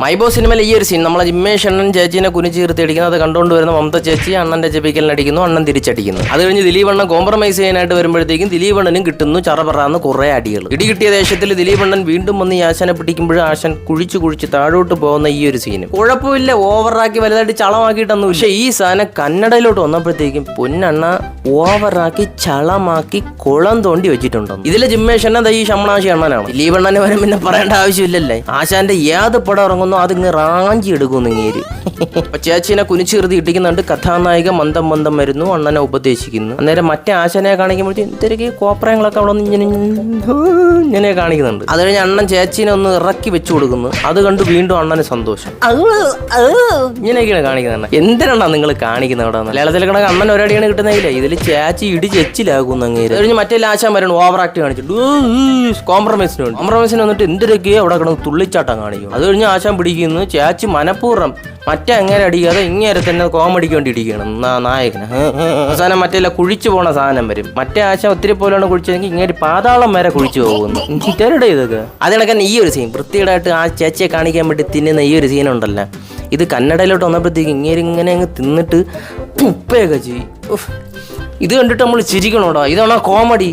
മൈബോ സിനിമയിലെ ഈ ഒരു സീൻ നമ്മളെ ജിമ്മേഷ് അണ്ണൻ ചേച്ചിനെ കുനിച്ച് തീർത്തി അടിക്കുന്നത് അത് കണ്ടുകൊണ്ട് വരുന്ന മമത ചേച്ചി അണ്ണന്റെ ചെപ്പിക്കലിന് അടിക്കുന്നു അണ്ണൻ തിരിച്ചടിക്കുന്നു. അത് കഴിഞ്ഞ് ദിലീപ് അണ്ണൻ കോംപ്രമൈസ് ചെയ്യാനായിട്ട് വരുമ്പോഴത്തേക്കും ദിലീപ് അണ്ണനും കിട്ടുന്നു ചറപറാന്ന് കുറേ അടികൾ ഇടി കിട്ടിയ ദേശത്തിൽ ദിലീപ് അണ്ണൻ വീണ്ടും വന്ന് ഈ ആശാനെ പിടിക്കുമ്പോൾ ആശാൻ കുഴിച്ച് കുഴിച്ച് താഴോട്ട് പോകുന്ന ഈ ഒരു സീന് കുഴപ്പമില്ല ഓവറാക്കി വലുതായിട്ട് ചളമാക്കിയിട്ടൊന്നും പക്ഷേ ഈ സാധനം കന്നഡയിലോട്ട് വന്നപ്പോഴത്തേക്കും പൊന്നണ്ണ ഓവറാക്കി ചളമാക്കി കുളം തോണ്ടി വെച്ചിട്ടുണ്ടെന്ന്. ഇതിലെ ജിമ്മേഷ് അണ്ണൻ ഈ ശമണാശി അണ്ണനാണ്. ദിലീപ് അണ്ണനെ വരും പിന്നെ പറയേണ്ട ആവശ്യമില്ലല്ലേ? ആശാന്റെ ഏത് പടം ഇറങ്ങുന്നോ അതിങ്ങ് റാഞ്ചി എടുക്കുന്നു ഇങ്ങേര്. അപ്പൊ ചേച്ചീനെ കുനിച്ചീർത്തി ഇട്ടിക്കുന്നുണ്ട് കഥാനായിക മന്ദം മന്ദം വരുന്നു. അണ്ണനെ ഉപദേശിക്കുന്നു. അന്നേരം മറ്റേ ആശനെ കാണിക്കുമ്പോഴത്തേക്കും എന്തൊക്കെ കോപ്രയങ്ങളൊക്കെ അവിടെ ഇങ്ങനെ ഇങ്ങനെ കാണിക്കുന്നുണ്ട്. അത് കഴിഞ്ഞ് അണ്ണൻ ചേച്ചിനെ ഒന്ന് ഇറക്കി വെച്ചു കൊടുക്കുന്നു. അത് കണ്ട് വീണ്ടും അണ്ണന് സന്തോഷം. ഇങ്ങനെയൊക്കെയാണ് കാണിക്കുന്നത് എന്തിനാണ് നിങ്ങൾ കാണിക്കുന്നത് അവിടെ മലയാളത്തിൽ കണക്ക് അണ്ണൻ ഒരടിയാണ് കിട്ടുന്നെങ്കിലേ ഇതിൽ ചേച്ചി ഇടി ചെച്ചിലാകുന്നു അങ്ങേര്. അത് കഴിഞ്ഞ് മറ്റേ ആശാൻ വരണം ഓവർ ആക്ട് കാണിച്ചിട്ട് കോംപ്രമൈസിന് വേണ്ടി. കോംപ്രമൈസിന് വന്നിട്ട് എന്തിനൊക്കെയോ അവിടെ കിടന്ന് തുള്ളിച്ചാട്ടം കാണിക്കും അത് കഴിഞ്ഞ് ആശാൻ പിടിക്കുന്നു. ചേച്ചി മനഃപൂർവം മറ്റേ അങ്ങനെ അടിക്കാതെ ഇങ്ങനെ തന്നെ കോമഡിക്ക് വേണ്ടി ഇടിക്കണം നായകന്? അവസാനം മറ്റേ കുഴിച്ചു പോണ സാധനം വരും. മറ്റേ ആശ ഒത്തിരി പോലെയാണ് കുഴിച്ചതെങ്കിൽ ഇങ്ങനെ പാതാളം വരെ കുഴിച്ചു പോകുന്നു. ഇതരുടെ ഇതൊക്കെ. അതിനൊക്കെ ഈ ഒരു സീൻ വൃത്തിയുടായിട്ട് ആ ചേച്ചിയെ കാണിക്കാൻ വേണ്ടി തിന്നുന്ന ഈ ഒരു സീൻ ഇത് കന്നഡയിലോട്ട് വന്നപ്പോഴത്തേക്ക് ഇങ്ങനെ ഇങ്ങനെ അങ്ങ് തിന്നിട്ട് ഉപ്പയൊക്കെ ചെയ്യും. ഇത് കണ്ടിട്ട് നമ്മൾ ചിരിക്കണോടാ? ഇതാണോ കോമഡി